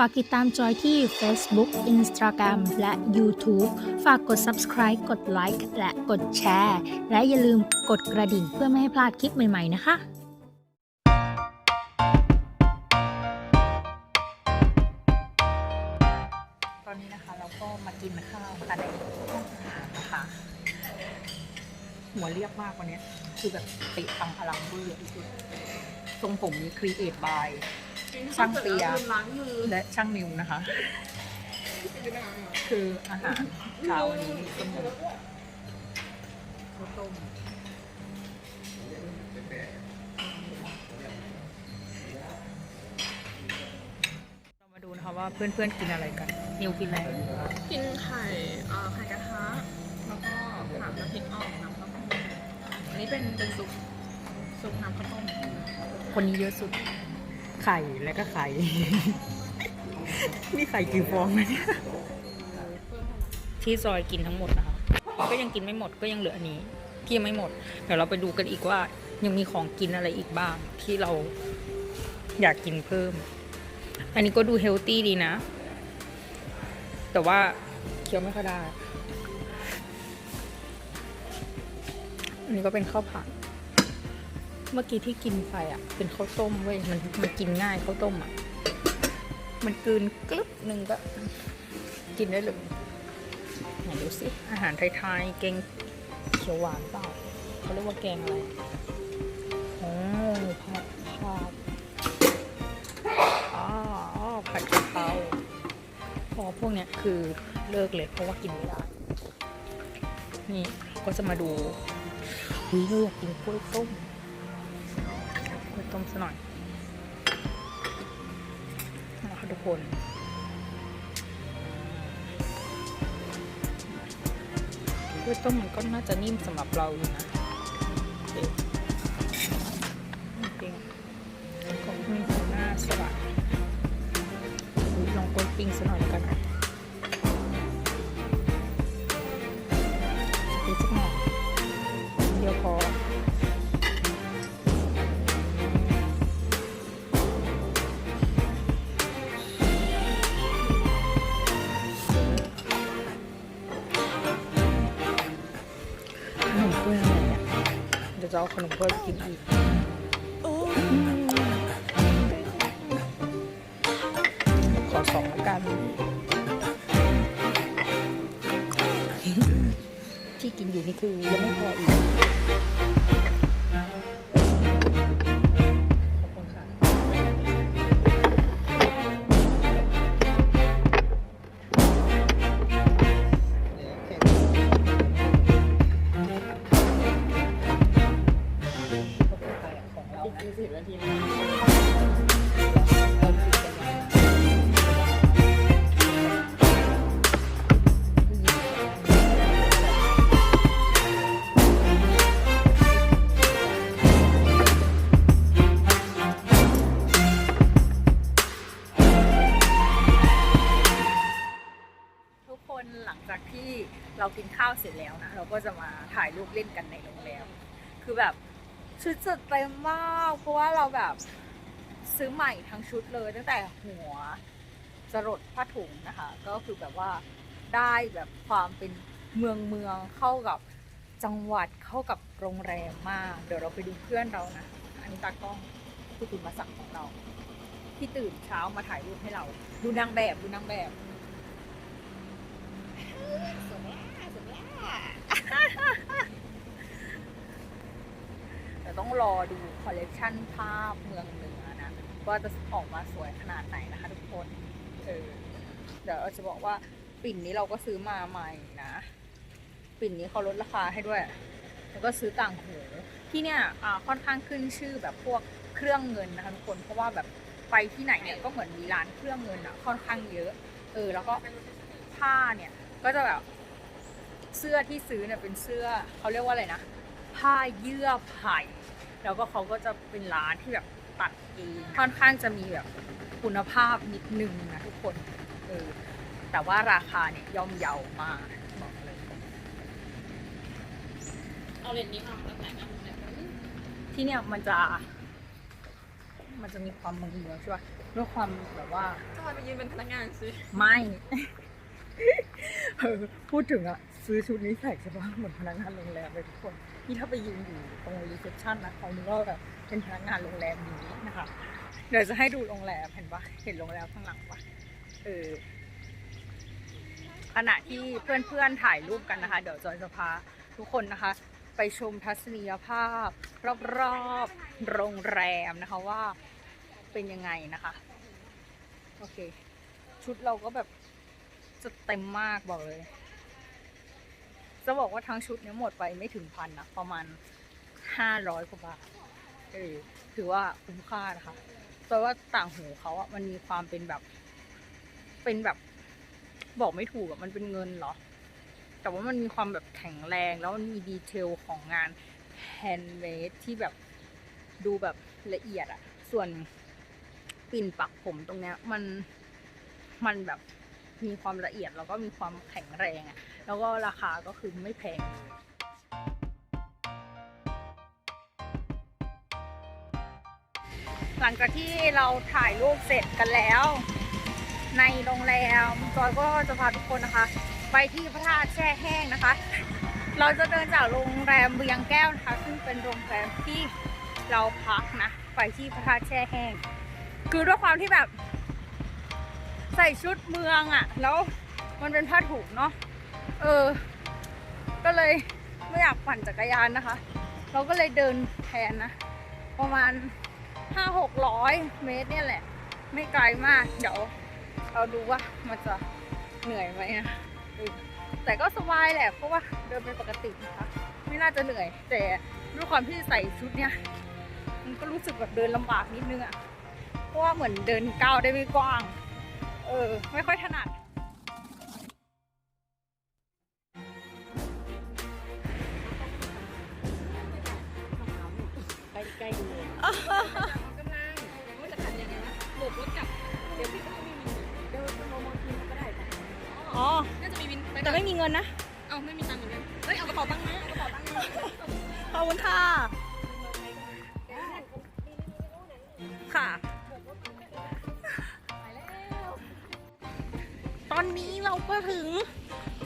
ฝากติดตามจอยที่ Facebook Instagram และ YouTube ฝากกด subscribe กดไลค์และกดแชร์ และอย่าลืมกดกระดิ่งเพื่อไม่ให้พลาดคลิปใหม่ ๆ นะคะตอนนี้นะคะเราก็มากินข้าวกันในห้องอาหารนะคะ หัวเรียบมากวันนี้ คือแบบติปังพลังเวอร์ที่สุดทรงผมนี้ create by ช่างเปียล้างมือและช่างนิวนะคะ คืออาหารเช้าวันนี้ต้มยำข้าวต้มเรามาดูนะคะว่าเพื่อนๆกินอะไรกัน นิวกินอะไร กินไข่เอ่อไข่กระทะแล้วก็ผักน้ำพริกอ่องน้ำข้าวต้มอันนี้เป็นเป็นซุปซุปน้ำข้าวต้มคนนี้เยอะสุด ไข่แล้วก็ไข่ นี่ไข่กี่ฟองนะเนี่ยที่ซอยกินทั้งหมดนะคะ ก็ยังกินไม่หมดก็ยังเหลืออันนี้ที่ยังไม่หมด เดี๋ยวเราไปดูกันอีกว่า ยังมีของกินอะไรอีกบ้าง ที่เราอยากกินเพิ่ม อันนี้ก็ดูเฮลตี้ดีนะ แต่ว่าเคี้ยวไม่ค่อยได้อันนี้ก็เป็นข้าวผัด เมื่อกี้ที่กินไปอะ เป็นข้าวต้มเว้ยมันมันกินง่ายข้าวต้มอะ มันกืนกลึบหนึ่งก็ กินได้เลยไหนดูสิอาหารไทยๆแกงเขียวหวานเปล่าเขาเรียกว่าแกงอะไรโอ้ผัดผัดอ๋ออ๋อผัดกะเพราพอพวกเนี้ยคือเลิกเลยเพราะว่ากินไม่ได้นี่ก็จะมาดูวิเราอยากกินกล้วยต้ม ต้มซะหน่อยนะคะทุกคนกล้วยต้มมันก็น่าจะนิ่มสำหรับเราอยู่นะ จะเอาขนมถ้วยไปกินอีกขอสองแล้วกันที่กินอยู่นี่คือยังไม่พออีก เรากินข้าวเสร็จแล้วนะเราก็จะมาถ่ายรูปเล่นกันในโรงแรมคือแบบชุดจัดเต็มมากเพราะว่าเราแบบซื้อใหม่ทั้งชุดเลยตั้งแต่หัวจรดผ้าถุงนะคะ ก็คือแบบว่าได้แบบความเป็นเมืองเมืองเข้ากับจังหวัดเข้ากับโรงแรมมาก เดี๋ยวเราไปดูเพื่อนเรานะ อันนี้ตากล้องคือคุณมาสั่งของเรา ที่ตื่นเช้ามาถ่ายรูปให้เรา ดูนางแบบดูนางแบบสวย แต่ต้องรอดูคอลเลกชันภาพเมืองเหนือนะ ว่าจะออกมาสวยขนาดไหนนะคะทุกคน เออ เดี๋ยวเราจะบอกว่าปิ่นนี้เราก็ซื้อมาใหม่นะ ปิ่นนี้เขาลดราคาให้ด้วย แล้วก็ซื้อต่างหูที่เนี่ยอ่าค่อนข้างขึ้นชื่อแบบพวกเครื่องเงินนะคะทุกคน เพราะว่าแบบไปที่ไหนเนี่ยก็เหมือนมีร้านเครื่องเงินอะค่อนข้างเยอะ เออ แล้วก็ผ้าเนี่ยก็จะแบบ เสื้อที่ซื้อเนี่ยเป็นเสื้อเขาเรียกว่าอะไรนะ ผ้าเยื่อไผ่แล้วก็เขาก็จะเป็นร้านที่แบบตัดเองค่อนข้างจะมีแบบคุณภาพนิดนึงนะทุกคนเออแต่ว่าราคาเนี่ยย่อมเยาวมากบอกเลยเอาเลนนี้มาแล้วแต่งเอาแต่งที่เนี่ยมันจะมันจะมีความบางๆใช่ป่ะด้วยความแบบว่าจอยไปยืนเป็นพนักงานสิไม่เออพูดถึงอะ ซื้อชุดนี้ใส่ใช่ปะเหมือนพนักงานโรงแรมเลยทุกคนนี่ถ้าไปยืนอยู่ตรงรีเซพชันนะเขาเนึกว่าแบบเป็นพนักงานโรงแรมนี้นะคะเดี๋ยวจะให้ดูโรงแรมเห็นปะเห็นโรงแรมข้างหลังปะเออขณะที่เพื่อนๆถ่ายรูปกันนะคะ เดี๋ยวจอยจะพาทุกคนนะคะ ไปชมทัศนียภาพ รอบๆโรงแรมนะคะว่าเป็นยังไงนะคะ โอเค ชุดเราก็แบบจะเต็มมากบอกเลย จะบอกว่าทั้งชุดเนี้ยหมดไปไม่ถึงพันนะประมาณห้าร้อยกว่าบาทเออถือว่าคุ้มค่านะคะแต่ว่าต่างหูเขาอะมันมีความเป็นแบบ เป็นแบบ บอกไม่ถูกอะมันเป็นเงินเหรอ แต่ว่ามันมีความแบบแข็งแรงแล้วมันมีดีเทลของงานแฮนด์เมดที่แบบดูแบบละเอียดอะส่วนปิ่นปักผมตรงเนี้ยมันมันแบบมีความละเอียดแล้วก็มีความแข็งแรงอะ แล้วก็ราคาก็คือไม่แพงหลังจากที่เราถ่ายรูปเสร็จกันแล้ว ในโรงแรมจอยก็จะพาทุกคนนะคะ ไปที่พระธาตุแช่แห้งนะคะ เราจะเดินจากโรงแรมเวียงแก้วนะคะ ซึ่งเป็นโรงแรมที่เราพักนะ ไปที่พระธาตุแช่แห้ง คือด้วยความที่แบบ ใส่ชุดเมืองอะ่ะ แล้วมันเป็นผ้าถุงเนาะ เออ ก็เลยไม่อยากปั่นจักรยานนะคะ เราก็เลยเดินแทนนะ ประมาณห้าหกร้อยเมตรเนี่ยแหละ ไม่ไกลมาก เดี๋ยวเราดูว่ามันจะเหนื่อยไหมนะแต่ก็สบายแหละ เพราะว่าเดินเป็นปกตินะคะ ไม่น่าจะเหนื่อย แต่ด้วยความที่ใส่ชุดเนี้ยมันก็รู้สึกแบบเดินลำบากนิดนึงอะเพราะว่าเหมือนเดินก้าวได้ไม่กว้าง เออ ไม่ค่อยถนัด ใกล้ๆดูเลยกำลังว่าจะทำยังไงวะโบกรถกลับ เดี๋ยวพี่ก็ไม่มีวินเดี๋ยวจะมองมองทีมก็ได้แต่อ๋อ น่าจะมีวินไปแต่ไม่มีเงินนะ เอาไม่มีตังค์เหมือนกันเฮ้ยเอากระเป๋าตังค์มาเอากระเป๋าตังค์มาขอบคุณค่ะ ค่ะ ตอนนี้เราก็ถึง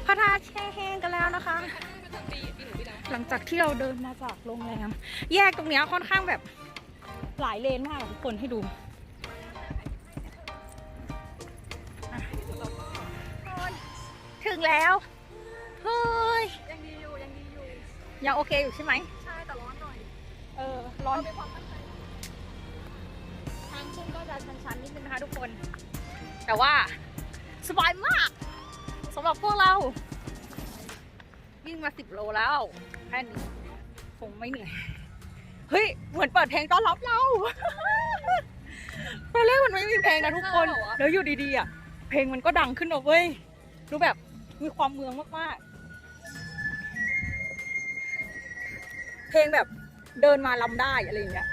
พระธาตุแช่แห้งกันแล้วนะคะปีปีหนูปีแล้ว หลังจากที่เราเดินมาจากโรงแรมแยกตรงเนี้ยค่อนข้างแบบหลายเลนมากอะทุกคนให้ดูอะถึงแล้วเฮ้ยยังดีอยู่ยังดีอยู่ยังโอเคอยู่ใช่ไหมใช่แต่ร้อนหน่อยเออร้อนมีความตั้งใจทางขึ้นก็จะชันๆนิดนึงนะคะทุกคน แต่ว่าสบายมากสำหรับพวกเราวิ่งมาสิบโลแล้ว แค่นี้คงไม่เหนื่อย เฮ้ย เหมือนเปิดเพลงต้อนรับเราตอนแรกมันไม่มีเพลงนะทุกคน แล้วอยู่ดีๆอะ เพลงมันก็ดังขึ้นนะเว้ยรู้แบบมีความเมืองมากๆ เพลงแบบเดินมาลำได้อะไรอย่างเงี้ย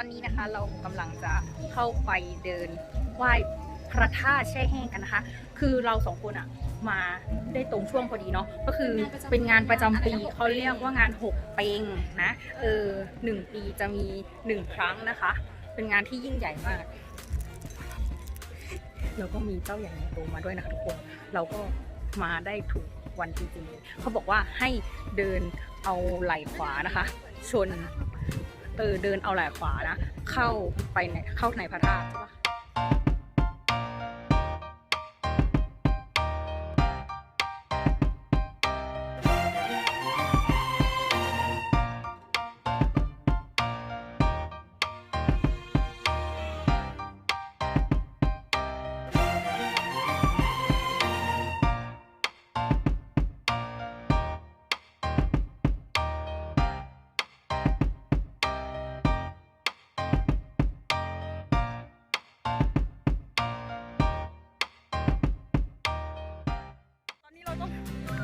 อนนี้นะคะเรากำลังจะเข้าไปเดินไหว้พระธาตุแช่แห้งกันนะคะ คือเราสองคนอะมาได้ตรงช่วงพอดีเนาะ ก็คือเป็นงานประจำปีเขาเรียกว่างานหกเปงนะ เออหนึ่งปีจะมีหนึ่งครั้งนะคะ เป็นงานที่ยิ่งใหญ่มาก แล้วก็มีเจ้าใหญ่ในโตมาด้วยนะคะทุกคน เราก็มาได้ถูกวันจริงๆ เขาบอกว่าให้เดินเอาไหล่ขวานะคะ ชน เออเดินเอาไหล่ขวานะ เข้าไปในเข้าในพระธาตุ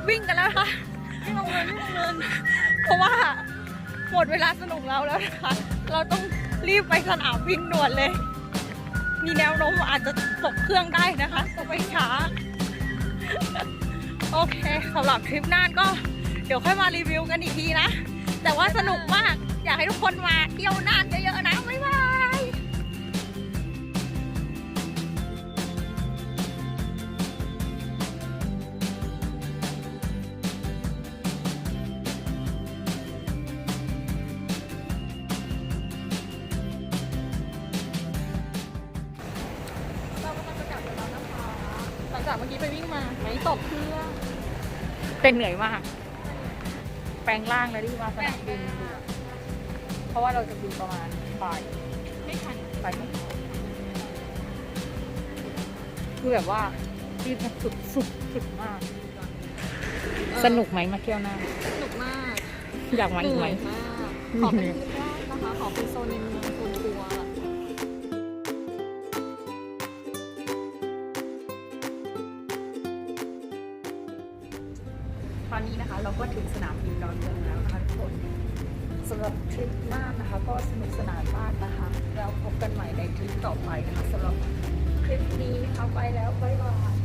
วิ่งกันแล้วนะคะวิ่งลงเนินวิ่งลงเนินเพราะว่าหมดเวลาสนุกเราแล้วนะคะ เราต้องรีบไปสนามวิ่งด่วนเลย มีแนวโน้มอาจจะตกเครื่องได้นะคะต้องไปช้า โอเคสำหรับทริปหน้านก็ เดี๋ยวค่อยมารีวิวกันอีกทีนะ แต่ว่าสนุกมาก อยากให้ทุกคนมาเที่ยวน่านเยอะๆนะบ๊ายบายเรา กเมื่อกี้ไปวิ่งมาไหนตกเครื่องเป็นเหนื่อยมาก แปลงร่างเลยที่มาสนามบินดูเพราะว่าเราจะบินประมาณบ่ายไม่ทันบ่ายโมงคือแบบว่ารีบกันสุดสุดสุดมาก สนุกไหมมาเที่ยวน่านสนุกมากอยากมาอีกไหมเหนื่อยมาก ขอเป็นทริปแรกนะคะ ขอเป็นโซนในเมือง อนนี้นะคะ เราก็ถึงสนามบินดอนเมืองแล้วนะคะทุกคนสำหรับทริปหน้านะคะ ก็สนุกสนานมากนะคะ แล้วพบกันใหม่ในทริปต่อไปนะคะสำหรับคลิปนี้นะคะไปแล้วบ๊ายบาย